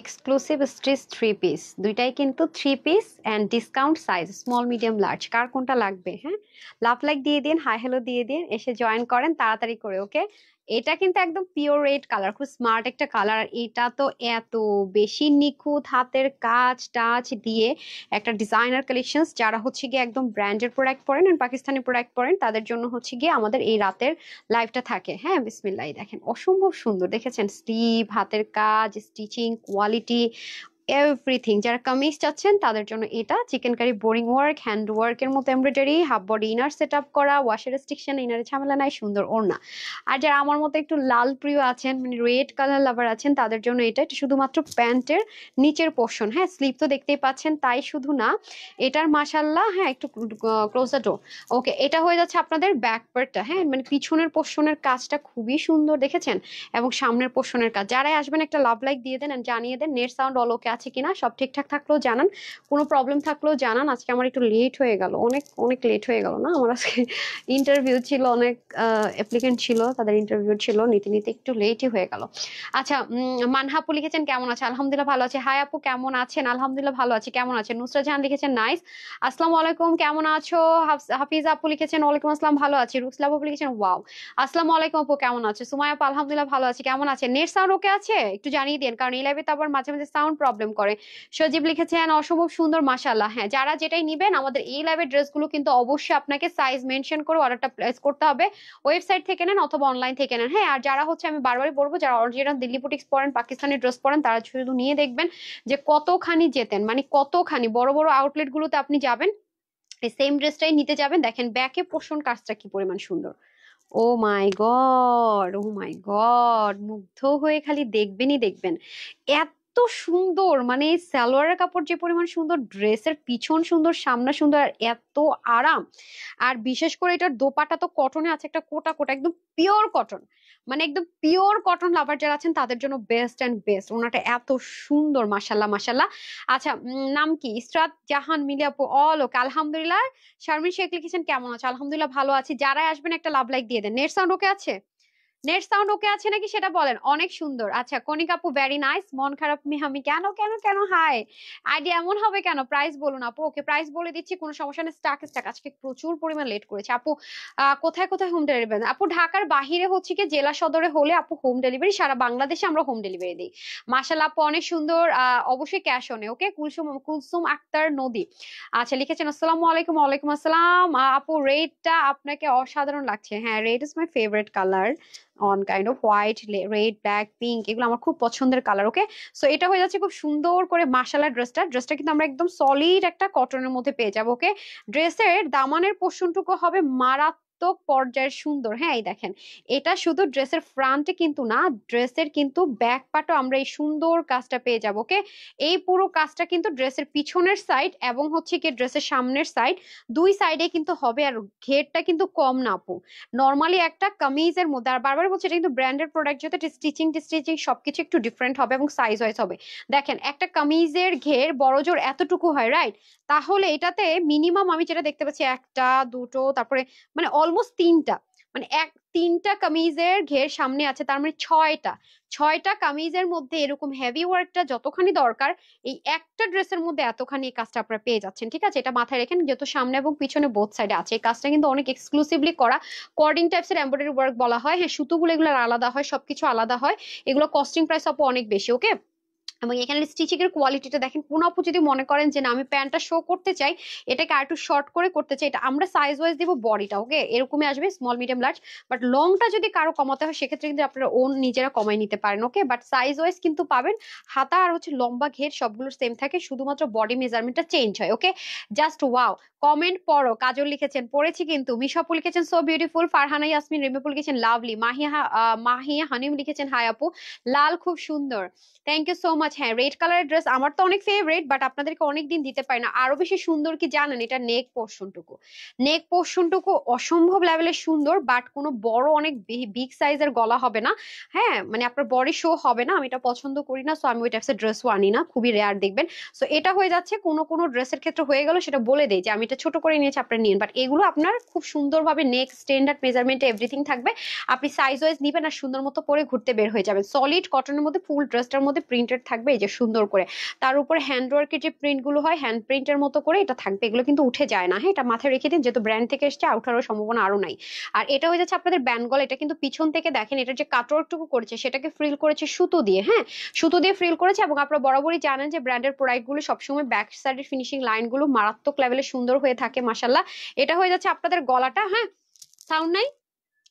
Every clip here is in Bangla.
এক্সক্লুসিভ স্ট্রিচ থ্রি পিস দুইটাই কিন্তু three piece and discount size small medium large কার কোনটা লাগবে হ্যাঁ? লাভ লাইক দিয়ে দিন হাই হ্যালো দিয়ে দিন, এসে জয়েন করেন, তাড়াতাড়ি করে ওকে এটা কিন্তু একদম পিওর রেড কালার খুব স্মার্ট একটা কালার এটা তো এত বেশি নিখুঁত হাতের কাজ টাচ দিয়ে একটা ডিজাইনার কালেকশনস যারা হচ্ছে গিয়ে একদম ব্র্যান্ডের প্রোডাক্ট পরেন আর পাকিস্তানি প্রোডাক্ট পরেন, তাদের জন্য হচ্ছে গিয়ে আমাদের এই রাতের লাইফটা থাকে। হ্যাঁ বিসমিল্লাহ দেখেন, অসম্ভব সুন্দর। দেখেছেন স্লিভ হাতের কাজ স্টিচিং কোয়ালিটি এভরিথিং যারা কামিজ চাচ্ছেন, তাদের জন্য এটা। Chikankari boring work hand ওয়ার্কের মতো embroidery half body inner set up করা ওয়াশের রেস্ট্রিকশন ইনারে ঝামেলা নাই, সুন্দর ওড়না। আর যারা আমার মতো একটু লাল প্রিয় আছেন মানে রেড কালার লাভার আছেন, তাদের জন্য এটা এটা শুধুমাত্র প্যান্টের নিচের পোর্শন হ্যাঁ স্লিপ তো দেখতেই পাচ্ছেন, তাই শুধু না, এটার মাসাল্লাহ হ্যাঁ একটু ক্লোজ দ্য ডোর ওকে এটা হয়ে যাচ্ছে আপনাদের ব্যাক পার্টটা হ্যাঁ মানে পিছনের পোর্শনের কাজটা খুবই সুন্দর, দেখেছেন? এবং সামনের পোর্শনের কাজ। যারাই আসবেন একটা লাভ লাইক দিয়ে দেন জানিয়ে দেন, নেট সাউন্ড অল ওকে আছে কিনা, সব ঠিকঠাক থাকলেও জানান। কোনো প্রবলেম থাকলেও জানান। আজকে আমার একটু লেট হয়ে গেল। অনেক অনেক লেট হয়ে গেল না? আমার আজকে ইন্টারভিউ ছিল, অনেক অ্যাপ্লিকেন্ট ছিল, তাদের ইন্টারভিউ ছিল, নিতে নিতে একটু লেটই হয়ে গেল। আচ্ছা মানহাপু লিখেছেন, কেমন আছে? আলহামদুলিল্লাহ ভালো আছে। হাই আপু, কেমন আছেন? আলহামদুলিল্লাহ ভালো আছে। কেমন আছেন? নুসরা জাহান লিখেছেন নাইস আসসালামু আলাইকুম, কেমন আছো? হাফ- হাফিজ আপু লিখেছেন, ওয়ালাইকুম আসসালাম, ভালো আছি। রুসলা আপু লিখেছেন ওয়াও আসসালামু আলাইকুম আপু, কেমন আছে? সুমায়া আপু, আলহামদুলিল্লাহ ভালো আছি। কেমন আছে নেট সাউন্ড ওকে আছে? একটু জানিয়ে দিন, কারণ এই লাইভে তো আবার মাঝে মাঝে সাউন্ড প্রবলেম করে। সজীব লিখেছেন, অসম্ভব সুন্দর, মাশাআল্লাহ। হ্যাঁ যারা যেটাই নিবেন, আমাদের এই লাইভের ড্রেসগুলো কিন্তু অবশ্যই আপনাকে সাইজ মেনশন করে অর্ডারটা প্লেস করতে হবে। ওয়েবসাইট থেকে নেন অথবা অনলাইন থেকে নেন। হ্যাঁ আর যারা হচ্ছে, আমি বারবারই বলব, যারা অরিজিনাল দিল্লি বুটিক্স পরেন, পাকিস্তানি ড্রেস পরেন, তারা শুধু নিয়ে দেখবেন যে কতখানি যেতেন। মানে কতখানি, বড় বড় আউটলেট গুলোতে আপনি যাবেন, এই সেম ড্রেসটাই নিতে যাবেন। দেখেন ব্যাকে পোষণ কাজটা কি পরিমাণ সুন্দর। ও মাই গড ও মাই গড মুগ্ধ হয়ে খালি দেখবেনই দেখবেন। এত সুন্দর মানে সালোয়ারের কাপড় যে পরিমাণ সুন্দর, ড্রেসের পিছন সুন্দর, সামনা সুন্দর, আর এত আরাম। আর বিশেষ করে এটার দোপাটা তো কটনে আছে, একটা কোটা কোটা, একদম পিওর কটন মানে একদম পিওর কটন লাভার যারা আছেন, তাদের জন্য বেস্ট অ্যান্ড বেস্ট ওনাটা এত সুন্দর মাসাল্লাহ মাসাল্লাহ আচ্ছা নাম কি? ইসরাত জাহান মিলিয়াপু অল ওকে আলহামদুলিল্লাহ। শারমিন শেখ লিখেছেন, কেমন আছে? আলহামদুলিল্লাহ, ভালো আছি। যারাই আসবেন, একটা লাভ লাইক দিয়ে দেন। নেট সাউন্ড ওকে আছে? নেট সাউন্ড ওকে আছে নাকি সেটা বলেন। অনেক সুন্দর। আচ্ছা কনিক আপু ভেরি নাইস মন খারাপ মিহামি কেন কেন কেন হাই আইডিয়া এমন হবে কেন? প্রাইস বলুন আপু। ওকে প্রাইস বলে দিচ্ছি, কোনো সমস্যা নেই। স্টাক স্টাক আজকে প্রচুর পরিমাণ লেট করেছে। আপু কোথায় কোথায় হোম ডেলিভারি আপু, ঢাকার বাহিরে হচ্ছে কি, জেলা সদরে হলে আপু হোম ডেলিভারি সারা বাংলাদেশে আমরা হোম ডেলিভারি দিই। মাশাল্লাহ আপু, অনেক সুন্দর অবশ্যই ক্যাশ অনে ওকে? কুলসুম কুলসুম আক্তার নদী। আচ্ছা লিখেছেন, আসসালামু আলাইকুম, ওয়ালাইকুম আসসালাম। আপু রেডটা আপনাকে অসাধারণ লাগছে। হ্যাঁ red is my favourite colour on kind of white red black pink এগুলো আমার খুব পছন্দের কালার ওকে সো এটা হয়ে যাচ্ছে খুব সুন্দর করে মাসালা ড্রেসটা ড্রেসটা কিন্তু আমরা একদম সলিড একটা কটনের মধ্যে পেয়ে যাব ওকে ড্রেসের দামানের পোর্শনটুকু হবে মারাত্মক পর্যায়ের সুন্দর। হ্যাঁ এই দেখেন, এটা শুধু ড্রেসের ফ্রন্টে কিন্তু না, ড্রেসের কিন্তু ব্যাক পাটও আমরা এই সুন্দর কাজটা পেয়ে যাব ওকে এই পুরো কাজটা কিন্তু ড্রেসের পিছনের সাইড এবং হচ্ছে কি ড্রেসের সামনের সাইড দুই সাইডে কিন্তু হবে আর ঘেরটা কিন্তু কম না, আপু। নর্মালি একটা কামিজের মধ্যে, আর বারবার বলছি, এটা কিন্তু ব্র্যান্ডেড প্রোডাক্ট যেটা স্টিচিং টিস্টিচিং সবকিছু একটু ডিফারেন্ট হবে এবং সাইজ ওয়াইজ হবে। দেখেন, একটা কামিজের ঘের বড় জোর এতটুকু হয় রাইট তাহলে এটাতে মিনিমাম আমি যেটা দেখতে পাচ্ছি, একটা, দুটো, তারপরে মানে অলমোস্ট তিনটা। মানে এক, তিনটা কামিজের ঘের সামনে আছে, তার মানে ছয়টা। ছয়টা কামিজের মধ্যে এরকম হেভি ওয়ার্কটা যতখানি দরকার, এই একটা ড্রেসের মধ্যে এতখানি এই কাজটা আপনারা পেয়ে যাচ্ছেন, ঠিক আছে? এটা মাথায় রেখেন, যেহেতু সামনে এবং পিছনে বোথ সাইডে আছে। এই কাজটা কিন্তু অনেক এক্সক্লুসিভলি করা। কর্ডিং টাইপসের এমব্রয়ডারি ওয়ার্ক বলা হয়। হ্যাঁ সুতোগুলো এগুলো আলাদা হয়, সবকিছু আলাদা হয়। এগুলো কস্টিং প্রাইস আপু অনেক বেশি ওকে এবং এখানে স্টিচিং এর কোয়ালিটিটা দেখেন, কোন আপু যদি মনে করেন যে না, আমি প্যান্টটা শো করতে চাই, এটাকে আর একটু শর্ট করে করতে চাই, এটা আমরা সাইজ ওয়াইজ দিব বডিটা ওকে এরকমই আসবে স্মল মিডিয়াম লার্জ বাট লংটা যদি কারও কমাতে হয়, সেক্ষেত্রে কিন্তু আপনারা ওন নিজেরা কমাই নিতে পারেন ওকে বাট সাইজ ওয়াইজ কিন্তু পাবেন, হাতা আর হচ্ছে লম্বা ঘের সবগুলো সেম থাকে, শুধুমাত্র বডি মেজারমেন্টটা চেঞ্জ হয় ওকে জাস্ট ওয়াও কমেন্ট পড়ো, কাজল লিখেছেন, পড়েছি কিন্তু মিশাপু লিখেছেন সো বিউটিফুল ফারহানা ইয়াসমিন রিমিপুল লিখেছেন লাভলি মাহিয়া মাহিয়া হানিম লিখেছেন হাই আপু, লাল খুব সুন্দর থ্যাংক ইউ সো মাচ হ্যাঁ রেড কালারের ড্রেস আমার তো অনেক ফেভারিট বাট আপনাদেরকে অনেকদিন দিতে পারি না। আরও বেশি সুন্দর কি জানেন? এটা নেক পোর্শনটুকু নেক পোর্শনটুকু অসম্ভব লেভেলের সুন্দর বাট কোনো বড় অনেক বিগ সাইজের গলা হবে না। হ্যাঁ মানে আপনার বডি শো হবে না, আমি এটা পছন্দ করি না সো আমি ওই টাইপসের ড্রেসও আনি না, খুবই রেয়ার দেখবেন। সো এটা হয়ে যাচ্ছে, কোনো কোনো ড্রেসের ক্ষেত্রে হয়ে গেল, সেটা বলে দেই যে আমি এটা ছোট করে নিয়েছি, আপনারা নিন। বাট এগুলো আপনার খুব সুন্দরভাবে নেক স্ট্যান্ডার্ড মেজারমেন্টে এভরিথিং থাকবে। আপনি সাইজ ওয়াইজ নিবেন আর সুন্দর মতো পরে ঘুরতে বের হয়ে যাবেন। সলিড কটনের মধ্যে ফুল ড্রেসটার মধ্যে প্রিন্টেড থাকবে। থাকবে, এই যে সুন্দর করে। তার উপর হ্যান্ড ওয়ার্কের যে প্রিন্টগুলো হয় হ্যান্ড প্রিন্টের মতো করে এটা থাকবে। এগুলো কিন্তু উঠে যায় না হ্যাঁ এটা মাথায় রেখে দিন, যেহেতু ব্র্যান্ড থেকে এসছে আউটারও সম্ভাবনা আরও নাই। আর এটা হয়ে যাচ্ছে আপনাদের ব্যানগল এটা কিন্তু পিছন থেকে দেখেন এটা যে কাটওয়ার্কটুকু করেছে, সেটাকে ফ্রিল করেছে সুতো দিয়ে হ্যাঁ? সুতো দিয়ে ফ্রিল করেছে এবং আপনারা বরাবরই জানেন যে ব্র্যান্ডের প্রোডাক্টগুলো সবসময় ব্যাক সাইডের ফিনিশিং লাইনগুলো মারাত্মক লেভেলে সুন্দর হয়ে থাকে মাসাল্লাহ এটা হয়ে যাচ্ছে আপনাদের গলাটা হ্যাঁ? সাউন্ড নাই?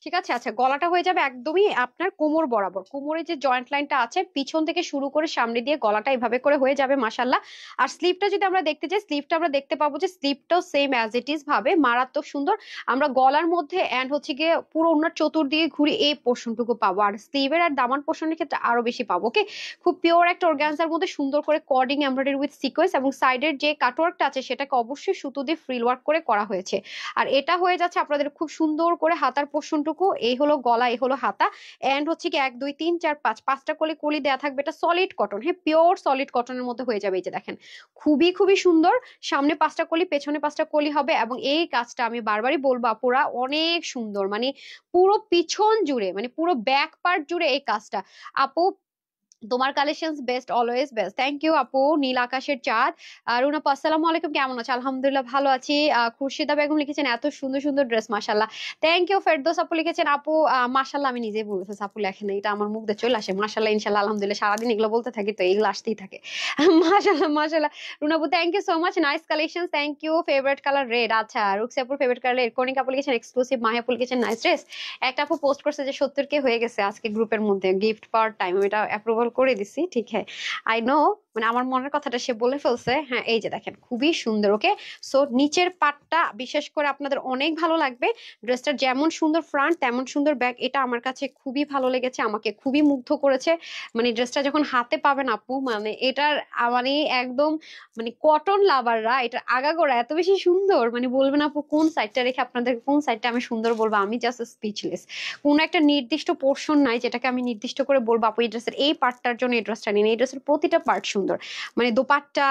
ঠিক আছে? আচ্ছা গলাটা হয়ে যাবে একদমই আপনার কোমর বরাবর। কোমরে যে জয়েন্ট লাইনটা আছে, পিছন থেকে শুরু করে সামনে দিয়ে গলাটা এভাবে করে হয়ে যাবে মাসাল্লাহ আর স্লিপটা যদি আমরা দেখতে চাই স্লিপটা আমরা দেখতে পাবো যে স্লিপটাও সেম অ্যাজ ইট ইজ ভাবে, মারাত্মক সুন্দর। আমরা গলার মধ্যে অ্যান্ড হচ্ছে গিয়ে পুরো ওনার চতুর্দিকে ঘুরে এই পোর্শনটুকু পাবো। আর স্লিভের আর দামান পোর্শনের ক্ষেত্রে আরও বেশি পাবো ওকে খুব পিওর একটা অর্গানজার মধ্যে সুন্দর করে কর্ডিং এমব্রয়ডারি উইথ সিকোয়েন্স এবং সাইডের যে কাটওয়ার্কটা আছে, সেটাকে অবশ্যই সুতো দিয়ে ফ্রিল ওয়ার্ক করে করা হয়েছে। আর এটা হয়ে যাচ্ছে আপনাদের খুব সুন্দর করে হাতার পোর্শনটুকু এই হলো গলা, এই হলো হাতা এন্ড হচ্ছে কি এক, দুই, তিন, চার, পাঁচ, পাঁচটা কলি কলি দেওয়া থাকবে, এটা সলিড কটন হ্যাঁ পিওর সলিড কটনের মধ্যে হয়ে যাবে এই যে দেখেন। খুবই খুবই সুন্দর, সামনে পাঁচটা কলি, পেছনে পাঁচটা কলি হবে, এবং এই কাজটা আমি বারবারই বলব আপুরা, অনেক সুন্দর মানে পুরো পিছন জুড়ে মানে পুরো ব্যাক পার্ট জুড়ে এই কাজটা। আপু তোমার collection best always best thank you আপু, নীল আকাশের চাঁদ। আর রুনা আপু আসসালামু আলাইকুম, কেমন আছে? আলহামদুলিল্লাহ ভালো আছি। খুরশিদা বেগম লিখেছেন, এত সুন্দর সুন্দর ড্রেস মাশাল্লাহ থ্যাংক ইউ ফেরদোস আপু লিখেছেন, আপু মাশাল্লাহ আমি নিজেই বলতে আপু লেখেন, এটা আমার মুখ দিয়ে চলে আসে মাশাল্লাহ ইনশাল্লাহ আলহামদুলিল্লাহ, সারাদিন এগুলো বলতে থাকি তো, এগুলো আসতেই থাকে। মাশাল্লাহ মাশাল্লাহ রুনা আপু thank you so much nice collection thank you favourite colour red আচ্ছা রুকসি আপুর ফেভারিট কালার রেড কনিক আপু লিখেছেন এক্সক্লুসিভ মাহি আপু লিখেছেন নাইস ড্রেস একটা আপু পোস্ট করছে যে, সত্তর কে হয়ে গেছে আজকে গ্রুপের মধ্যে গিফট পাওয়ার টাইম এটা অ্যাপ্রুভাল করে দিছি, ঠিক হ্যাঁ? আই নো মানে আমার মনের কথাটা সে বলে ফেলছে হ্যাঁ এই যে দেখেন, খুবই সুন্দর ওকে সো নিচের পাটটা বিশেষ করে আপনাদের অনেক ভালো লাগবে। ড্রেসটার যেমন সুন্দর ফ্রন্ট তেমন সুন্দর ব্যাক এটা আমার কাছে খুবই ভালো লেগেছে, আমাকে খুবই মুগ্ধ করেছে। মানে ড্রেসটা যখন হাতে পাবেন আপু মানে এটার মানে একদম মানে কটন লাভাররা এটার আগাগোড়া এত বেশি সুন্দর মানে বলবেন আপু, কোন সাইডটা রেখে আপনাদের, কোন সাইডটা আমি সুন্দর বলব? আমি জাস্ট স্পিচলেস কোনো একটা নির্দিষ্ট পোর্শন নাই, যেটাকে আমি নির্দিষ্ট করে বলব, আপু, এই ড্রেসের এই পার্টটার জন্য এই ড্রেসটা নিন। এই ড্রেসের প্রতিটা পার্ট সুন্দর। মানে দোপাট্টা,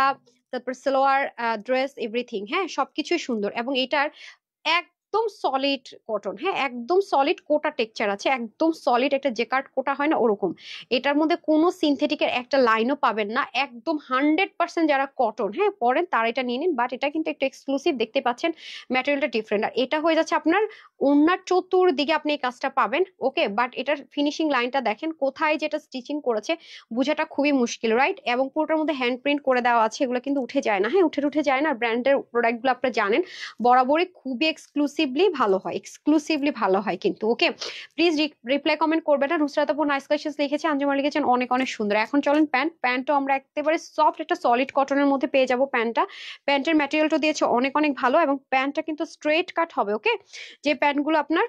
তারপর সালোয়ার ড্রেস এভরিথিং হ্যাঁ সবকিছুই সুন্দর। এবং এটার একদম সলিড কটন হ্যাঁ একদম সলিড কোটা টেক্সচার আছে, একদম সলিড একটা জেকার্ড কোটা হয় না ওরকম। এটার মধ্যে কোনো সিনথেটিকের একটা লাইনও পাবেন না, একদম হান্ড্রেড পার্সেন্ট যারা কটন হ্যাঁ পরেন তারা এটা নিয়ে নিন বাট এটা কিন্তু একটু এক্সক্লুসিভ দেখতে পাচ্ছেন ম্যাটেরিয়ালটা ডিফারেন্ট আর এটা হয়ে যাচ্ছে আপনার ওনার চতুর্দিকে আপনি এই কাজটা পাবেন ওকে বাট এটার ফিনিশিং লাইনটা দেখেন, কোথায় যেটা স্টিচিং করেছে, বোঝাটা খুবই মুশকিল রাইট এবং পুরোটার মধ্যে হ্যান্ড প্রিন্ট করে দেওয়া আছে, এগুলো কিন্তু উঠে যায় না হ্যাঁ উঠে উঠে যায় না ব্র্যান্ডের প্রোডাক্টগুলো আপনারা জানেন, বরাবরই খুবই এক্সক্লুসিভলি ভালো হয় এক্সক্লুসিভলি ভালো হয় কিন্তু ওকে প্লিজ রিপ্লাই কমেন্ট করবে না। রুসরাতাপুর নাইস কালেকশন লিখেছে আঞ্জুমা লিখেছেন, অনেক অনেক সুন্দর। এখন চলেন প্যান্ট প্যান্টও আমরা একেবারে সফট একটা সলিড কটনের মধ্যে পেয়ে যাব প্যান্টটা প্যান্টের ম্যাটেরিয়ালটা দিয়েছে অনেক অনেক ভালো এবং প্যান্টটা কিন্তু স্ট্রেট কাট হবে ওকে যে প্যান্টগুলো আপনার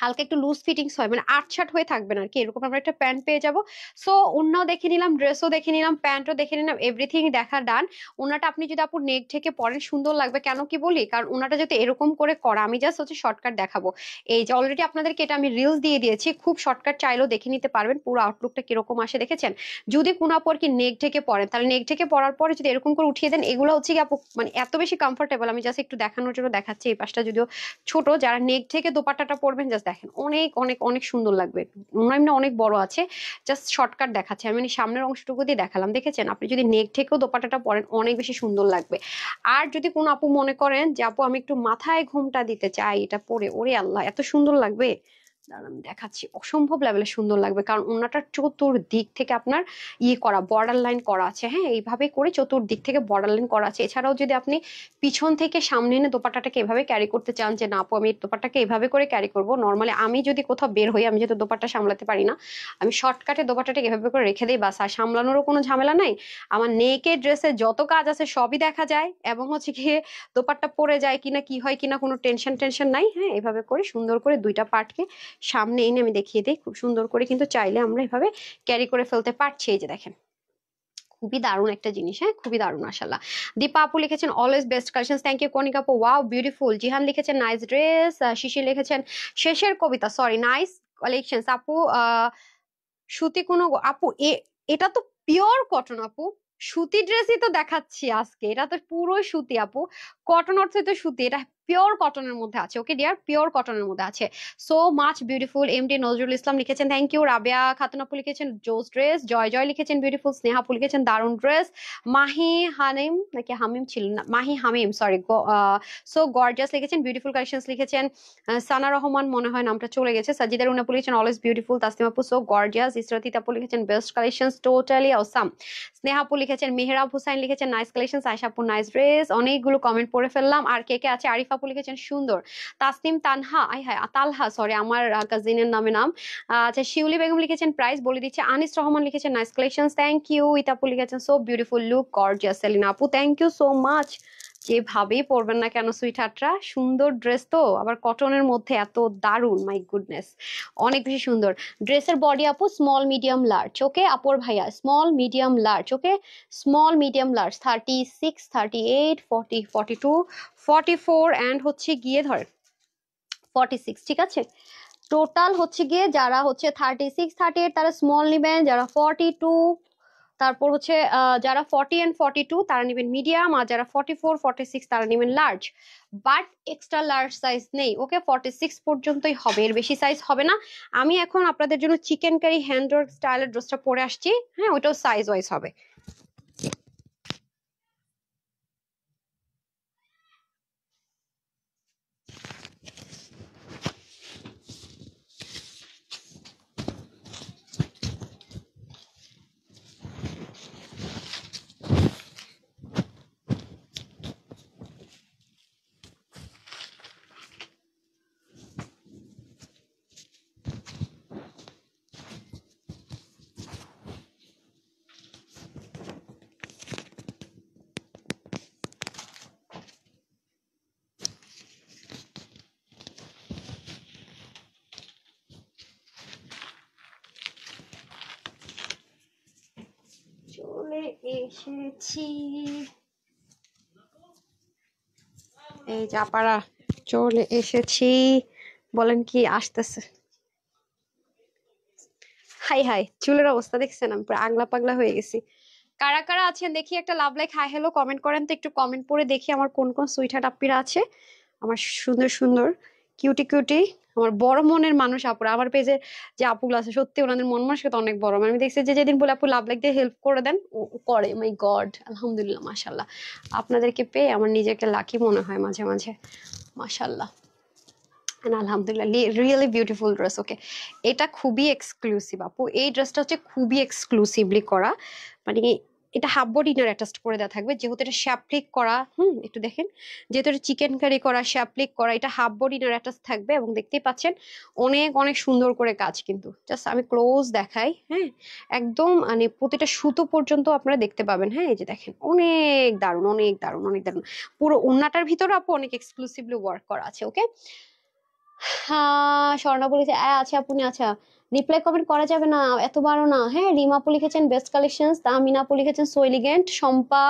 হালকা একটু লুজ ফিটিংস হয় মানে আটসাট হয়ে থাকবে না আর কি এরকম আমরা একটা প্যান্ট পেয়ে যাব। সো ওনাও দেখে নিলাম ড্রেসও দেখে নিলাম প্যান্টও দেখে নিলাম এভরিথিং দেখা ডান ওনাটা আপনি যদি আপু নেক থেকে পরেন, সুন্দর লাগবে। কেন কি বলি? কারণ ওনাটা যদি এরকম করে করা, আমি জাস্ট হচ্ছে শর্টকাট দেখাবো। এই যে অলরেডি আপনাদেরকে এটা আমি রিলস দিয়ে দিয়েছি, খুব শর্টকাট চাইলেও দেখে নিতে পারবেন, পুরো আউটলুকটা কীরকম আসে দেখেছেন? যদি কোনো আপু আর কি নেক থেকে পরেন, তাহলে নেক থেকে পরার পরে যদি এরকম করে উঠিয়ে দেন, এগুলো হচ্ছে কি আপু মানে এত বেশি কমফোর্টেবল আমি জাস্ট একটু দেখানোর জন্য দেখাচ্ছি এই পাশটা, যদিও ছোট, যারা নেক থেকে দোপাট্টাটা পরবেন জাস্ট দেখেন। অনেক অনেক অনেক সুন্দর লাগবে। এমনি অনেক বড় আছে। জাস্ট শর্টকাট দেখাচ্ছে। আমি মানে সামনের অংশটুকু দিয়ে দেখালাম, দেখেছেন? আপনি যদি নেক থেকেও দোপাটাটা পরেন, অনেক বেশি সুন্দর লাগবে। আর যদি কোনো আপু মনে করেন যে, আপু, আমি একটু মাথায় ঘুমটা দিতে চাই, এটা পরে। ওরে আল্লাহ, এত সুন্দর লাগবে। দাঁড়ান আমি দেখাচ্ছি। অসম্ভব লেভেলে সুন্দর লাগবে। কারণ ওনাটার চতুর্দিক থেকে আপনার ইয়ে করা বর্ডার লাইন করা আছে। হ্যাঁ এইভাবে করে চতুর্দিক থেকে বর্ডার লাইন করা আছে। এছাড়াও যদি আপনি পিছন থেকে সামনে এনে দোপাট্টাটাকে এভাবে ক্যারি করতে চান যে, না, আপু, আমি এই দোপাট্টাকে এভাবে করে ক্যারি করব। নর্মালি আমি যদি কোথাও বের হই, আমি যেহেতু দোপাট্টা সামলাতে পারি না, আমি শর্টকাটে দোপাট্টাটাকে এভাবে করে রেখে দিই, বাস। আর সামলানোরও কোনো ঝামেলা নাই। আমার নেকের ড্রেসে যত কাজ আছে সবই দেখা যায়। এবং হচ্ছে গিয়ে দোপাট্টা পরে যায় কিনা, কি হয় কিনা কোনো টেনশন টেনশন নাই। হ্যাঁ এভাবে করে সুন্দর করে দুইটা পার্টকে সামনে এনে আমি দেখিয়ে দিই, খুব সুন্দর করে কিন্তু চাইলে আমরা এভাবে ক্যারি করে ফেলতে পারছি এই যে দেখেন। খুবই দারুণ একটা জিনিস হ্যাঁ? খুবই দারুণ আশাল্লাহ দীপা আপু লিখেছেন always best collection thank you Konika আপু ওয়াও বিউটিফুল জিহান লিখেছেন নাইস ড্রেস শিশির লিখেছেন, শেষের কবিতা সরি নাইস কালেকশন আপু সুতি কোনো আপু এটা তো পিওর কটন আপু। সুতি ড্রেসই তো দেখাচ্ছি আজকে, এটা তো পুরো সুতি আপু। কটন অর্থে তো সুতি, এটা পিওর কটনের মধ্যে আছে ওকে ডিয়ার পিওর কটনের মধ্যে আছে। So much beautiful MD Nazrul Islam লিখেছেন থ্যাংক ইউ রাবিয়া খাতুন আপু লিখেছেন জোস ড্রেস জয় জয় লিখেছেন বিউটিফুল স্নেহা আপু লিখেছেন দারুণ ড্রেস মাহি হানিম, নাকি হামিম ছিল না, Mahi Hamim sorry so gorgeous লিখেছেন বিউটিফুল কালেকশনস লিখেছেন সানা রহমান, মনে হয় নামটা চলে গেছে সাজিদার উনাপু লিখেছেন অলওয়েজ বিউটিফুল তাসলিম আপু সো গর্জিয়াস ইসরাতিত আপু লিখেছেন best collections totally awesome Sneha আপু লিখেছেন, মেহরাব হুসাইন লিখেছেন নাইস কালেকশনস আয়শা আপু নাইস ড্রেস অনেকগুলো কমেন্ট পড়ে ফেললাম, আর কে কে আছে, আরিফ আপু লিখেছেন সুন্দর। তাসনিম তানহা, আই হ্যাঁ তালহা সরি আমার কাজিনের নামে নাম। আচ্ছা শিউলি বেগম লিখেছেন প্রাইস বলে দিচ্ছে। আনিস রহমান লিখেছেন নাইস কালেকশন থ্যাংক ইউ ইতাপু লিখেছেন so beautiful look gorgeous Selina আপু থ্যাংক ইউ সো মাচ যেভাবেই পরবেন না কেন সুইট হাটরা সুন্দর ড্রেস তো, আবার কটনের মধ্যে এত দারুণ মাই গুডনেস অনেক বেশি সুন্দর। ড্রেসের বডি আপু স্মল মিডিয়াম লার্জ ওকে আপর ভাইয়া small medium large okay small medium large thirty six thirty eight forty forty two forty four and হচ্ছে গিয়ে ধর ফর্টি সিক্স ঠিক আছে? টোটাল হচ্ছে গিয়ে যারা হচ্ছে থার্টি সিক্স থার্টি এইট তারা স্মল নেবেন, যারা ফর্টি টু তারপর হচ্ছে যারা ফর্টি অ্যান্ড ফর্টি টু তারা নেবেন মিডিয়াম আর যারা ফর্টি ফোর ফর্টি সিক্স তারা নেবেন large but extra large size নেই, ওকে ফর্টি সিক্স পর্যন্তই হবে, এর বেশি সাইজ হবে না। আমি এখন আপনাদের জন্য চিকেন কারি হ্যান্ড ওয়ার্ক স্টাইলের ড্রেসটা পরে আসছি হ্যাঁ ওইটাও সাইজ ওয়াইজ হবে। চলে এসেছি। এই চাপাড়া চলে এসেছি। বলেন কি আসতেছে? হাই হাই, চুলের অবস্থা দেখছেন? আমি আগলা পাগলা হয়ে গেছি। কারা কারা আছেন? দেখি একটা love like hi hello comment করেন তো, একটু কমেন্ট পড়ে দেখি আমার কোন কোন সুইটহার্ট আপ্পিরা আছে। আমার সুন্দর সুন্দর কিউটি কিউটি আমার বড় মনের মানুষ আপুরা। আমার পেজে যে আপুগুলো আছে, সত্যি ওনাদের মন মানসিকতা অনেক বড়। মানে আমি দেখছি যে যেদিন বলে আপু লাভ লাইক দিয়ে হেল্প করে দেন করে। মাই গড আলহামদুলিল্লাহ মাশাল্লাহ আপনাদেরকে পেয়ে আমার নিজেকে লাকি মনে হয় মাঝে মাঝে। মাশাল্লাহ And আলহামদুলিল্লাহ রিয়েলি বিউটিফুল ড্রেস ওকে এটা খুবই এক্সক্লুসিভ আপু। এই ড্রেসটা হচ্ছে খুবই এক্সক্লুসিভলি করা। মানে এটা হাফ বডি ইনার করে দেওয়া থাকবে। যেহেতু এটা শ্যাপলিক করা, হুম, একটু দেখেন। যেহেতু এটা চিকেন কারি করা শ্যাপলিক করা, এটা হাফ বডি ইনার থাকবে এবং দেখতেই পাচ্ছেন অনেক অনেক সুন্দর করে কাজ কিন্তু। জাস্ট আমি ক্লোজ দেখাই হ্যাঁ। একদম মানে প্রতিটা সুতো পর্যন্ত আপনারা দেখতে পাবেন হ্যাঁ। এই যে দেখেন, অনেক দারুণ অনেক দারুণ অনেক দারুণ। পুরো ওন্নাটার ভিতরে আপু অনেক এক্সক্লুসিভলি ওয়ার্ক করা আছে ওকে হ্যাঁ স্বর্ণা বলেছে আচ্ছা আপনি আচ্ছা। রিপ্লাই কমেন্ট করা যাবে না, এতবারও না। হ্যাঁ রিমা আপু লিখেছেন বেস্ট কালেকশনস তামিনা আপু লিখেছেন সো এলিগেন্ট শম্পা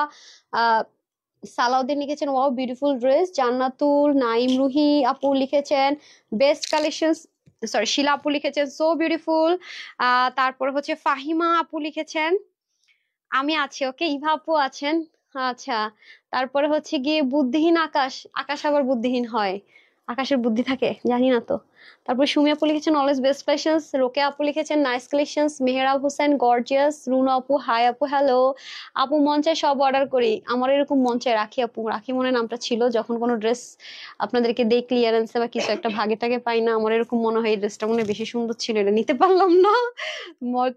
সালাউদ্দিন লিখেছেন wow beautiful dress Jannatul, Naim Ruhi আপু লিখেছেন বেস্ট কালেকশনস সরি শিলা আপু লিখেছেন সো বিউটিফুল তারপর হচ্ছে ফাহিমা আপু লিখেছেন, আমি আছি ওকে, ইভা আপু আছেন আচ্ছা তারপরে হচ্ছে গিয়ে বুদ্ধিহীন আকাশ আকাশ আবার বুদ্ধিহীন হয়, আকাশের বুদ্ধি থাকে, জানি না তো। তারপর সুমি আপু লিখেছেন অলওয়েজ বেস্ট কালেকশনস রোকে আপু লিখেছেন nice collections Meherab Hossain gorgeous Runa আপু হাই আপু হ্যালো আপু মঞ্চে সব অর্ডার করি। আমার এরকম মঞ্চে রাখি আপু। রাখি মনে নামটা ছিল, যখন কোনো ড্রেস আপনাদেরকে দেই ক্লিয়ারেন্সে বা কিছু একটা ভাগে টাগে পাই না, আমার এরকম মনে হয় এই ড্রেসটা মনে বেশি সুন্দর ছিল, এটা নিতে পারলাম না।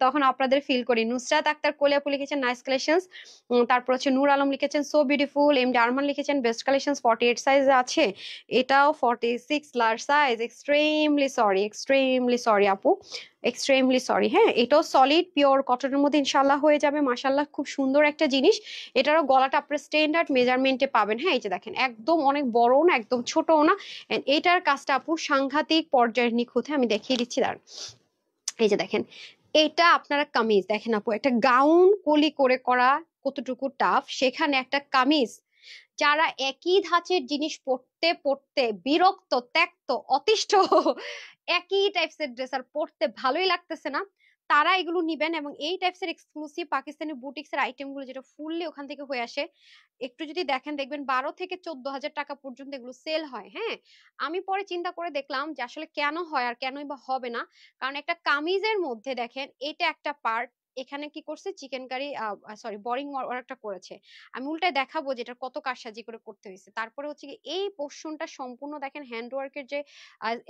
তখন আপনাদের ফিল করি। নুসরাত আক্তার কোলে আপু লিখেছেন নাইস কালেকশনস তারপর হচ্ছে নূর আলম লিখেছেন সো বিউটিফুল এম আরমান লিখেছেন best collections forty eight size আছে। এটাও forty six large size extremely sorry extremely sorry আপু। এক্সট্রিমলি সরি হ্যাঁ? এটাও সলিড পিওর কটনের মধ্যে ইনশাল্লাহ হয়ে যাবে। মাশাল্লাহ খুব সুন্দর একটা জিনিস। এটারও গলাটা আপনার স্ট্যান্ডার্ড মেজারমেন্টে পাবেন। হ্যাঁ এই যে দেখেন, একদম অনেক বড়ও না, একদম ছোটও না। এটার কাজটা আপু সাংঘাতিক পর্যায়ের নিখুঁত আমি দেখিয়ে দিচ্ছি, দাঁড়ান। এই যে দেখেন, এটা আপনারা কামিজ, দেখেন আপু, একটা গাউন কলি করে করা কতটুকু টাফ সেখানে একটা কামিজ যারা একই ধাঁচের জিনিস পড়তে পড়তে বিরক্ত, ত্যক্ত, অতিষ্ঠ, একই টাইপস এর ড্রেস আর পড়তে ভালোই লাগতেছে না, তারা এগুলো নিবেন এবং এই টাইপসের এক্সক্লুসিভ পাকিস্তানি বুটিক্সের আইটেমগুলো যেটা ফুললি ওখান থেকে হয়ে আসে, একটু যদি দেখেন দেখবেন বারো থেকে চোদ্দ হাজার টাকা পর্যন্ত এগুলো সেল হয় হ্যাঁ? আমি পরে চিন্তা করে দেখলাম যে আসলে কেন হয় আর কেনই বা হবে না, কারণ একটা কামিজের মধ্যে দেখেন, এটা একটা পার্ট এখানে কি করছে? চিকেন কারি সরি বরিং ওয়ার্কটা করেছে। আমি উল্টায় দেখাবো যে এটা কত কারসাজি করে করতে হয়েছে। তারপরে হচ্ছে কি এই পোর্শনটা সম্পূর্ণ দেখেন হ্যান্ড ওয়ার্কের যে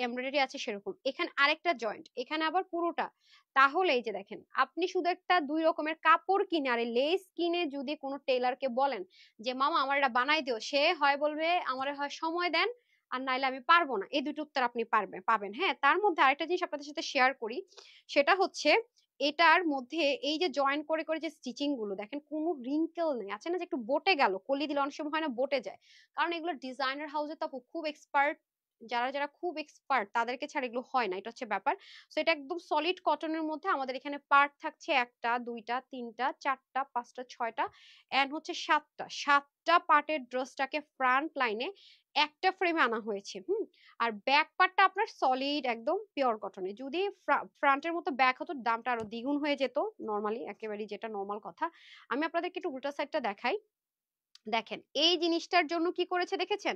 এমব্রয়ডারি আছে সেরকম। এখানে আরেকটা জয়েন্ট এখানে আবার পুরোটা। তাহলে এই যে দেখেন, আপনি শুধু একটা দুই রকমের কাপড় কিনে, আর লেস কিনে যদি কোনো টেলারকে বলেন যে, মামা, আমার এটা বানাই দিও। সে হয় বলবে, আমার হয় সময় দেন, আর নাইলে আমি পারব না। এই দুটো উত্তর আপনি পারবেন পাবেন। হ্যাঁ তার মধ্যে আরেকটা জিনিস আপনাদের সাথে শেয়ার করি। সেটা হচ্ছে এটার মধ্যে এই যে জয়েন করে করে যে স্টিচিংগুলো, দেখেন কোনো রিঙ্কেল নেই। আছে না যে একটু বটে গেল, কলি দিলে অনেক সময় হয় না বটে যায়। কারণ এগুলো ডিজাইনার হাউসে তো খুব এক্সপার্ট যারা যারা খুব এক্সপার্ট তাদেরকে ছাড়া এগুলো হয় না, এটা হচ্ছে ব্যাপার। সো এটা একদম সলিড কটনের মধ্যে আমাদের এখানে পার্ট থাকছে একটা, দুইটা, তিনটা, চারটা, পাঁচটা, ছয়টা এন্ড হচ্ছে সাতটা। সাতটা পার্টের ড্রেসটাকে ফ্রন্ট লাইনে একটা ফ্রেমে আনা হয়েছে, হুম? আর ব্যাক পার্টটা আপনার সলিড একদম পিওর কটনে যদি ফ্রন্টের মতো ব্যাক হতো, দামটা আরও দ্বিগুণ হয়ে যেত নর্মালি একেবারেই যেটা নর্মাল কথা। আমি আপনাদেরকে একটু উল্টা সাইডটা দেখাই। দেখেন, এই জিনিসটার জন্য কি করেছে, দেখেছেন?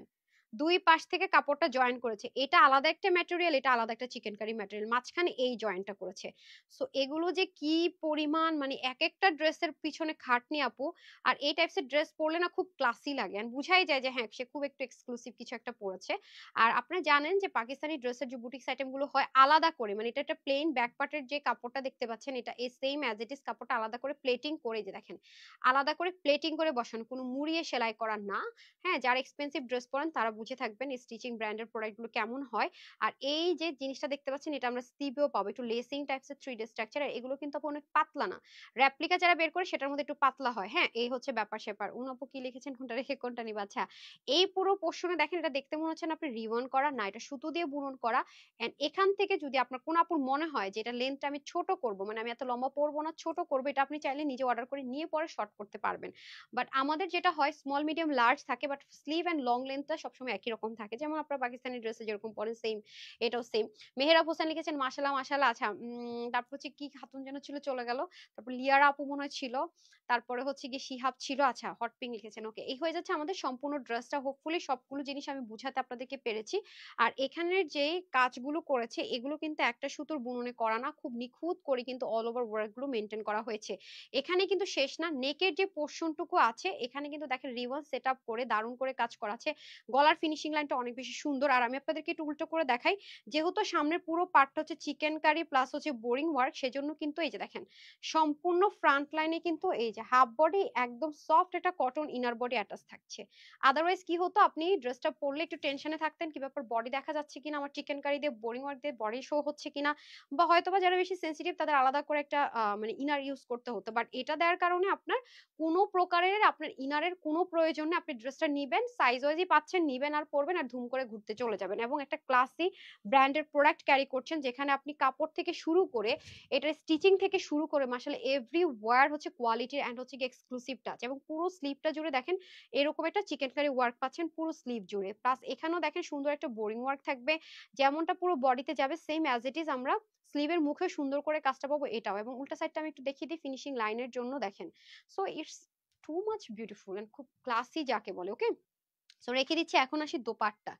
দুই পাশ থেকে কাপড়টা জয়েন করেছে। এটা আলাদা একটা ম্যাটেরিয়াল এটা আলাদা একটা চিকেন কারি ম্যাটেরিয়াল মাঝখানে এই জয়েন্টটা করেছে। সো এগুলো যে কি পরিমাণ মানে এক একটা ড্রেসের পিছনে খাটনি আপু, আর এই টাইপসের ড্রেস পরলে না খুব ক্লাসি লাগে। আর বুঝাই যায় যে হ্যাঁ সে খুব একটু এক্সক্লুসিভ কিছু একটা পরেছে। আর আপনারা জানেন যে, পাকিস্তানি ড্রেসের যে বুটিক্স আইটেমগুলো হয়, আলাদা করে মানে এটা একটা প্লেন ব্যাক পার্টের যে কাপড়টা দেখতে পাচ্ছেন, এটা এই সেম অ্যাজ ইট ইস কাপড়টা আলাদা করে প্লেটিং করে যে দেখেন। আলাদা করে প্লেটিং করে বসানো, কোনো মুড়িয়ে সেলাই করা না। হ্যাঁ যারা এক্সপেন্সিভ ড্রেস পরেন, তারা বুঝে থাকবেন স্টিচিং ব্র্যান্ডের প্রোডাক্টগুলো কেমন হয়। আর এই যে জিনিসটা দেখতে পাচ্ছেন, এটা আমরা স্টিভেও পাবো। একটু লেসিং টাইপসের থ্রি ডি স্ট্রাকচার এগুলো কিন্তু অনেক পাতলা না। র্যাপ্লিকা যারা বের করে, সেটার মধ্যে একটু পাতলা হয়। হ্যাঁ এই হচ্ছে ব্যাপার স্যাপার। উনাপু কি লিখেছেন? কোনটা রেখে, কোনটা নিবা? আচ্ছা এই পুরো পোর্শনে দেখেন, এটা দেখতে মনে হচ্ছে না আপনি রিবন করা, না, এটা সুতো দিয়ে বুনন করা। এন্ড এখান থেকে যদি আপনার, কোন আপুর মনে হয় যে এটা লেন্থটা আমি ছোট করব মানে আমি এত লম্বা পরবো না, ছোট করব, এটা আপনি চাইলে নিজে অর্ডার করে নিয়ে পরে শর্ট করতে পারবেন। বাট আমাদের যেটা হয় স্মল মিডিয়াম লার্জ থাকে বাট স্লিভ এন্ড লং লেন্থটা সবসময় একই রকম থাকে। যেমন আপনার পাকিস্তানি ড্রেসে যেরকম পরেন সেম এটাও সেম মেহেরাব হোসেন লিখেছেন মাসালা মাসালা আচ্ছা তারপর হচ্ছে কি খাতুন যেন ছিল, চলে গেল। তারপর লিয়ারা আপু মনে হয় ছিল। তারপরে হচ্ছে কি শিহাব ছিল। আচ্ছা হট পিঙ্ক লিখেছেন। ওকে এই হয়ে যাচ্ছে আমাদের সম্পূর্ণ ড্রেসটা হোপফুলি সবগুলো জিনিস আমি বুঝাতে আপনাদেরকে পেরেছি। আর এখানের যে কাজগুলো করেছে, এগুলো কিন্তু একটা সুতোর বুননে করা না। খুব নিখুঁত করে কিন্তু অল ওভার ওয়ার্কগুলো মেনটেন করা হয়েছে। এখানে কিন্তু শেষ না। নেকের যে পোর্শনটুকু আছে, এখানে কিন্তু দেখেন রিবন সেট করে দারুণ করে কাজ করা আছে গলার ফিনিশিং লাইনটা অনেক বেশি সুন্দর। আর আমি আপনাদেরকে একটু উল্টো করে দেখাই, যেহেতু সামনের পুরো পার্টটা হচ্ছে চিকেন কারি প্লাস হচ্ছে বোরিং ওয়ার্ক সেজন্য কিন্তু এই যে দেখেন, সম্পূর্ণ ফ্রন্ট লাইনে কিন্তু এই যে হাফ বডি একদম সফট এটা কটন ইনার বডি অ্যাটাচ থাকছে। আদারওয়াইজ কি হতো? আপনি ড্রেসটা পরলে একটু টেনশনে থাকতেন, কি ব্যাপার বডি দেখা যাচ্ছে কিনা? আমার চিকেন কারি দিয়ে বোরিং ওয়ার্ক দিয়ে বডি শো হচ্ছে কিনা? বা হয়তো বা যারা বেশি সেন্সিটিভ তাদের আলাদা করে একটা মানে ইনার ইউজ করতে হতো। বাট এটা দেওয়ার কারণে আপনার কোনো প্রকারের, আপনার ইনারের কোনো প্রয়োজনে আপনি ড্রেসটা নিবেন সাইজ ওয়াইজই পাচ্ছেন, নিবেন আর পরবেন আর ধুম করে ঘুরতে চলে যাবেন। এবং একটা ক্লাসি ব্র্যান্ডের প্রোডাক্ট ক্যারি করছেন যেখানে আপনি কাপড় থেকে শুরু করে এটার স্টিচিং থেকে শুরু করে মাসালে এভরি ওয়ার হচ্ছে কোয়ালিটির অ্যান্ড হচ্ছে এক্সক্লুসিভ টাচ এবং পুরো স্লিভটা জুড়ে দেখেন এরকম একটা চিকেন কারি ওয়ার্ক পাচ্ছেন পুরো স্লিভ জুড়ে। প্লাস এখানেও দেখেন সুন্দর একটা বোরিং ওয়ার্ক থাকবে, যেমনটা পুরো বডিতে যাবে সেম অ্যাজ ইট ইজ আমরা স্লিভের মুখে সুন্দর করে কাজটা পাবো এটাও। এবং উল্টা সাইডটা আমি একটু দেখিয়ে দিই ফিনিশিং লাইনের জন্য দেখেন। So it's too much beautiful and খুব ক্লাসি যাকে বলে ওকে সো রেখে দিচ্ছি এখন আসি দোপাট্টা।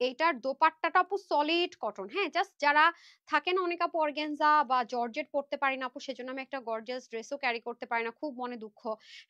এইটার দোপাট্টাটা আপু সলিড কটন হ্যাঁ? জাস্ট যারা থাকে না অনেক আপু অর্গেনজা বা জর্জেট পড়তে পারি না আপু, সেজন্য আমি একটা গর্জিয়াস ড্রেসও ক্যারি করতে পারি না, খুব মনে দুঃখ।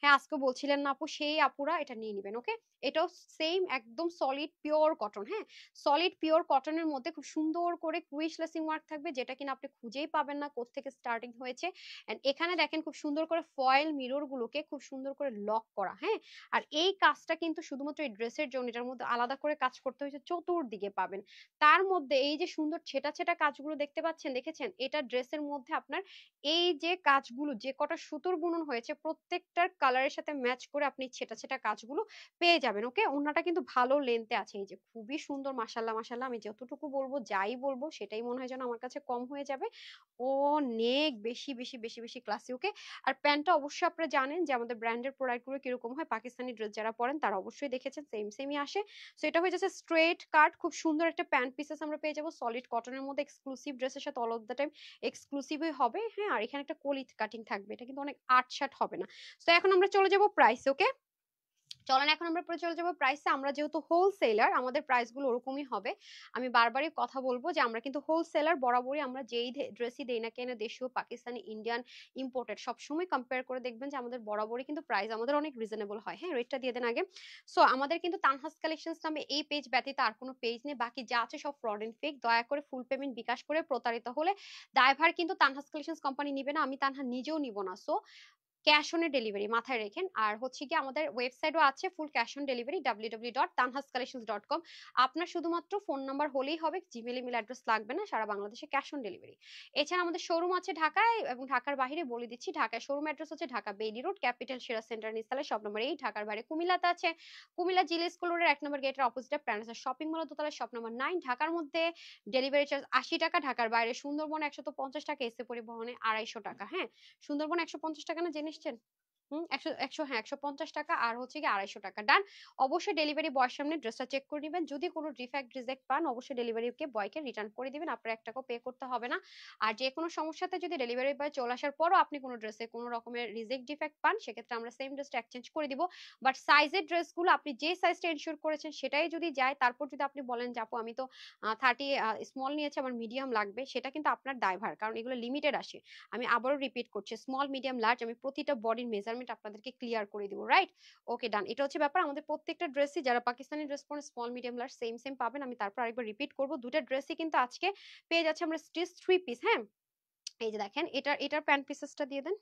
হ্যাঁ আজকে বলছিলেন না আপু, সেই আপুরা এটা নিয়ে নেবেন ওকে এটাও সেম একদম সলিড পিওর কটন হ্যাঁ? সলিড পিওর কটনের মধ্যে খুব সুন্দর করে কুইশ লেসিং ওয়ার্ক থাকবে, যেটা কিনা আপনি খুঁজেই পাবেন না থেকে স্টার্টিং হয়েছে। এন্ড এখানে দেখেন খুব সুন্দর করে ফয়েল মিরর গুলোকে খুব সুন্দর করে লক করা হ্যাঁ? আর এই কাজটা কিন্তু শুধুমাত্র এই ড্রেসের জন্য, এটার মধ্যে আলাদা করে কাজ করতে হয়েছে চতুর্দিকে পাবেন। তার মধ্যে এই যে সুন্দর ছেটা ছেটা কাজগুলো দেখতে পাচ্ছেন, দেখেছেন? এটা ড্রেসের মধ্যে আপনার এই যে কাজগুলো, যে কটা সুতোর বুনন হয়েছে, প্রত্যেকটার কালারের সাথে ম্যাচ করে আপনি ছেটা ছেটা কাজগুলো পেয়ে যাবেন ওকে ওনাটা কিন্তু ভালো লেন্থে আছে। এই যে খুবই সুন্দর মাসাল্লাহ মাসাল্লাহ আমি যতটুকু বলব, যাই বলব, সেটাই মনে হয় যেন আমার কাছে কম হয়ে যাবে। অনেক বেশি বেশি বেশি বেশি ক্লাসি ওকে আর প্যান্টটা অবশ্যই আপনারা জানেন যে আমাদের ব্র্যান্ডের প্রোডাক্টগুলো কীরকম হয়। পাকিস্তানি ড্রেস যারা পরেন, তারা অবশ্যই দেখেছেন সেম সেমই আসে। সো এটা হয়ে যাচ্ছে স্ট্রেট কাট পার্ট খুব সুন্দর একটা প্যান্ট পিসেস আমরা পেয়ে যাব। সলিড কটনের মধ্যে এক্সক্লুসিভ ড্রেসের সাথে অল অফ দ্য টাইম এক্সক্লুসিভই হবে। হ্যাঁ আর এখানে একটা কলিথ কাটিং থাকবে। এটা কিন্তু অনেক আট শার্ট হবে না। তো এখন আমরা চলে যাব প্রাইস ওকে চলেন, এখন আমরা পরে চলে যাব প্রাইসে আমরা যেহেতু হোলসেলার আমাদের প্রাইসগুলো ওরকমই হবে। আমি বারবারই কথা বলব যে, আমরা কিন্তু হোলসেলার বরাবরই আমরা যেই ড্রেসই দেই না কেন, দেশীয়, পাকিস্তানি ইন্ডিয়ান ইম্পোর্টেড সবসময় কম্পেয়ার করে দেখবেন যে, আমাদের বরাবরই কিন্তু প্রাইস আমাদের অনেক রিজনেবল হয়। হ্যাঁ রেটটা দিয়ে দেন আগে। সো আমাদের কিন্তু তানহাস কালেকশনস নামে এই পেজ ব্যতীত আর কোনো পেজ নেই। বাকি যা আছে সব ফ্রড এন্ড ফেক দয়া করে ফুল পেমেন্ট বিকাশ করে প্রতারিত হলে দায়ভার কিন্তু তানহাস কালেকশনস কোম্পানি নিবে না। আমি তানহা নিজেও নিব না। সো ক্যাশ অন ডেলিভারি মাথায় রেখেন। আর হচ্ছে কি আমাদের ওয়েবসাইটও আছে ফুল ক্যাশ অন ডেলিভারি কম আপনার শুধুমাত্র ফোন নাম্বার হলেই হবে জিমেল ইমেল অ্যাড্রেস লাগবে না, সারা বাংলাদেশে ক্যাশ অন ডেলিভারি। এছাড়া আমাদের শোরুম আছে ঢাকায় এবং ঢাকার বাইরে বলে দিচ্ছি, ঢাকায় শোরুম অ্যাড্রেস হচ্ছে ঢাকা বেইলি রোড, ক্যাপিটাল সেরা সেন্টার নিস্তালে, সব নম্বর এই, ঢাকার বাইরে কুমিল্লাতে আছে। কুমিল্লা জিলা স্কুল রোডের এক নম্বর গেটের অপোজিটে প্যারাসা শপিং মল দোতলা শপ নম্বর নাইন ঢাকার মধ্যে ডেলিভারি চার্জ আশি টাকা, ঢাকার বাইরে সুন্দরবন একশত পঞ্চাশ টাকা, এসে পরিবহনে আড়াইশো টাকা হ্যাঁ? সুন্দরবন একশো পঞ্চাশ টাকা না question. হুম, একশো একশো হ্যাঁ একশো পঞ্চাশ টাকা আর হচ্ছে টাকা। ডান অবশ্যই ডেলিভারি বয়ের সামনে ড্রেসটা চেক করে নেবেন। যদি কোনো ডিফেক্ট রিজেক্ট পান, অবশ্যই বয়কে রিটার্ন করে দিবেন। আপনার এক টাকাও পে করতে হবে না। আর যে কোনো সমস্যাতে যদি ডেলিভারি বয় চলে আসার পরও আপনি কোনো ড্রেসে কোনো রকমের রিজেক্ট ডিফেক্ট পান, সেক্ষেত্রে আমরা সেম ড্রেসটা এক্সচেঞ্জ করে দিব। বাট সাইজের ড্রেসগুলো আপনি যে সাইজটা করেছেন, সেটাই যদি যায়, তারপর যদি আপনি বলেন যে, আপু, আমি তো থার্টি স্মল নিয়েছি, আমার মিডিয়াম লাগবে, সেটা কিন্তু আপনার দায়ভার কারণ এগুলো লিমিটেড আসে। আমি আবারও রিপিট করছি স্মল মিডিয়াম লার্জ আমি প্রতিটা বডির মেজারমেন্ট আপনাদেরকে ক্লিয়ার করে দিব রাইট ওকে ডান এটা হচ্ছে ব্যাপার, আমাদের প্রত্যেকটা ড্রেসই যারা পাকিস্তানি ড্রেস পরে small medium large same same পাবেন, আমি তারপর আরেকবার রিপিট করব। দুটা ড্রেসই কিন্তু আজকে পেয়ে যাচ্ছে আমরা স্টিচ থ্রি পিস হ্যাঁ? এই যে দেখেন, এটা, এটার প্যান্ট পিসেসটা দিয়ে দেন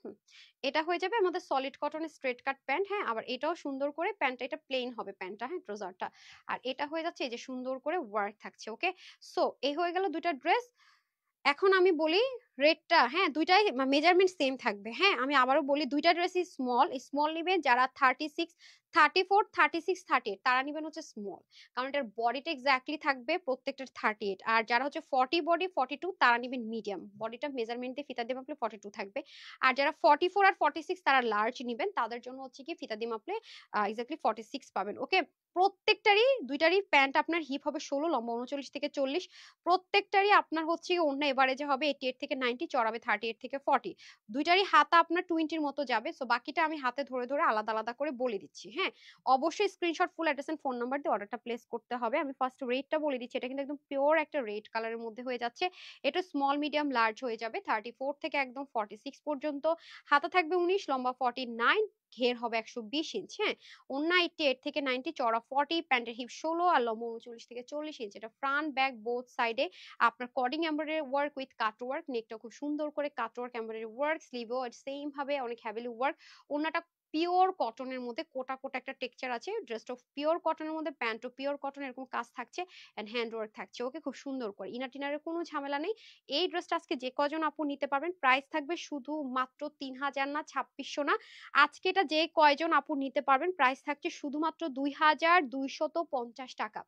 এটা হয়ে যাবে আমাদের সলিড কটনের স্ট্রেট কাট প্যান্ট হ্যাঁ? আবার এটাও সুন্দর করে প্যান্টটা এটা প্লেন হবে প্যান্টটা হ্যাঁ ট্রাউজারটা আর এটা হয়ে যাচ্ছে এই যে সুন্দর করে ওয়ার্ক থাকছে ওকে সো এই হয়ে গেল দুইটা ড্রেস এখন আমি বলি রেটটা হ্যাঁ দুইটাই মেজারমেন্ট সেম থাকবে। হ্যাঁ আমি আবারও বলি দুইটা ড্রেসই স্মল স্মল নিবেন যারা thirty six thirty four thirty six thirty eight তারা নিবেন হচ্ছে স্মল কারণ এটার বডিটা এক্স্যাক্টলি থাকবে প্রত্যেকটার থার্টি এইট আর যারা হচ্ছে ফর্টি বডি ফর্টি টু তারা নিবেন মিডিয়াম বডিটা মেজারমেন্ট দিয়ে ফিতা দিয়ে মাপলে ফর্টি টু থাকবে। আর যারা ফর্টি ফোর আর ফর্টি সিক্স তারা লার্জ নিবেন, তাদের জন্য হচ্ছে কি ফিতা দিয়ে মাপলে এক্স্যাক্টলি ফর্টি সিক্স পাবেন। ওকে প্রত্যেকটারই, দুইটারই প্যান্ট আপনার হিপ হবে ষোলো, লম্বা উনচল্লিশ থেকে চল্লিশ। প্রত্যেকটারই আপনার হচ্ছে অন্য এভারেজে হবে এইটি এইট থেকে নাইনটি চড়াবে থার্টি এইট থেকে ফর্টি দুইটারই হাতা আপনার টোয়েন্টির মতো যাবে সো বাকিটা আমি হাতে ধরে ধরে আলাদা আলাদা করে বলে দিচ্ছি হ্যাঁ? অবশ্যই screenshot full address and phone number দিয়ে অর্ডারটা প্লেস করতে হবে। আমি ফার্স্ট রেটটা বলে দিচ্ছি, এটা কিন্তু একদম পিওর একটা রেড কালারের মধ্যে হয়ে যাচ্ছে। এটা স্মল মিডিয়াম লার্জ হয়ে যাবে থার্টি ফোর থেকে একদম ফর্টি সিক্স পর্যন্ত। হাতা থাকবে উনিশ, লম্বা ফর্টি নাইন ঘের হবে একশো বিশ ইঞ্চ হ্যাঁ? অন্য এইটটি এইট থেকে নাইনটি চড়া ফর্টি প্যান্টের হিপ ষোলো আর লম্ব উনচল্লিশ থেকে চল্লিশ ইঞ্চ এটা ফ্রন্ট ব্যাক বোথ সাইডে আপনার cording embroidery work with cut work নেকটা খুব সুন্দর করে কাট ওয়ার্ক এমব্রয়ডারি ওয়ার্ক স্লিভও সেম ভাবে অনেক হ্যাভিলি ওয়ার্ক অন্যটা পিওর কটনের মধ্যে কোটা কোটা একটা টেক্সচার আছে ড্রেসটা পিওর কটনের মধ্যে প্যান্টও পিওর কটন এরকম কাজ থাকছে অ্যান্ড হ্যান্ড ওয়ার্ক থাকছে। ওকে খুব সুন্দর করে ইনার টিনারের কোনো ঝামেলা নেই। এই ড্রেসটা আজকে যে কজন আপু নিতে পারবেন প্রাইস থাকবে শুধু মাত্র তিন হাজার না ছাব্বিশশো না। আজকে এটা যে কয়জন আপু নিতে পারবেন প্রাইস থাকছে শুধুমাত্র দুই হাজার দুইশত পঞ্চাশ টাকা।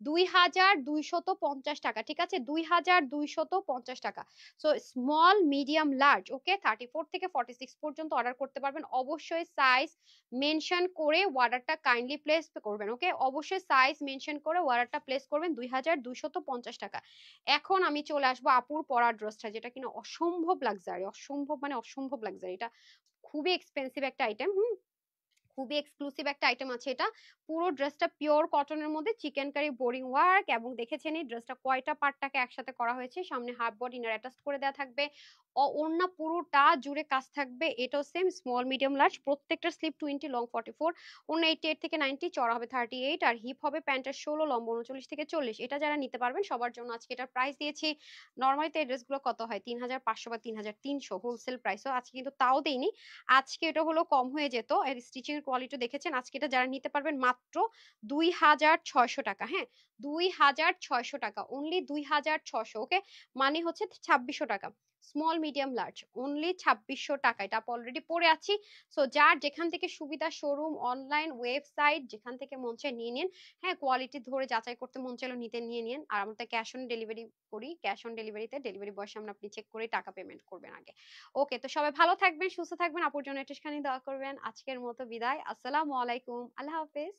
দুই হাজার দুইশত পঞ্চাশ টাকা, ঠিক আছে? দুই হাজার দুইশত পঞ্চাশ টাকা। So small medium large okay thirty four থেকে ফর্টি সিক্স পর্যন্ত অর্ডার করতে পারবেন। অবশ্যই সাইজ মেনশন করে অর্ডারটা কাইন্ডলি প্লেস করবেন ওকে অবশ্যই সাইজ মেনশন করে অর্ডারটা প্লেস করবেন দুই হাজার দুইশত পঞ্চাশ টাকা। এখন আমি চলে আসব আপুর পরার ড্রেসটা যেটা কিনা অসম্ভব লাক্সারি অসম্ভব মানে অসম্ভব লাক্সারি এটা খুবই এক্সপেন্সিভ একটা আইটেম হুম? খুবই এক্সক্লুসিভ একটা আইটেম আছে এটা। পুরো ড্রেসটা পিওর কটনের মধ্যে চিকেন কারি বোরিং ওয়ার্ক এবং দেখেছেন এই ড্রেসটা কয়টা পার্টটাকে একসাথে করা হয়েছে। সামনে হাফ বডি ইনার অ্যাটাচ করে দেওয়া থাকবে। ওড়না পুরোটা জুড়ে কাজ থাকবে, এটাও সেম স্মল মিডিয়াম লার্জ প্রত্যেকটা slip twenty long forty four অন্য এইটি এইট থেকে নাইনটি চড়া হবে থার্টি এইট আর হিপ হবে প্যান্টের ষোলো, লম্বা উনচল্লিশ থেকে চল্লিশ, এটা যারা নিতে পারবেন, সবার জন্য আজকে এটার প্রাইস দিয়েছি। নর্মালি তো ড্রেসগুলো কত হয়? তিন হাজার পাঁচশো বা তিন হাজার তিনশো হোলসেল প্রাইসও আজকে কিন্তু তাও দেয়নি আজকে এটা হলো কম হয়ে যেত, এর স্টিচিং এর কোয়ালিটি দেখেছেন, আজকে এটা যারা নিতে পারবেন মাত্র দুই হাজার ছয়শো টাকা হ্যাঁ? দুই হাজার ছয়শো টাকা অনলি দুই হাজার ছশো ওকে মানে হচ্ছে ছাব্বিশশো টাকা। স্মল মিডিয়াম লার্জ অনলি ছাব্বিশশো টাকা। এটা অলরেডি পরে আছি। সো যার যেখান থেকে সুবিধা শোরুম অনলাইন ওয়েবসাইট যেখান থেকে মন চায় নিয়ে নিন। হ্যাঁ কোয়ালিটি ধরে যাচাই করতে মন চাইলো নিতে নিয়ে নিন। আর আমরা ক্যাশ অন ডেলিভারি করি। ক্যাশ অন ডেলিভারিতে ডেলিভারি বয়স সামনে আপনি চেক করে টাকা পেমেন্ট করবেন আগে। ওকে তো সবাই ভালো থাকবেন, সুস্থ থাকবেন। আপুর জন্য একটুখানি দোয়া করবেন। আজকের মতো বিদায়। আসসালামু আলাইকুম। আল্লাহ হাফেজ।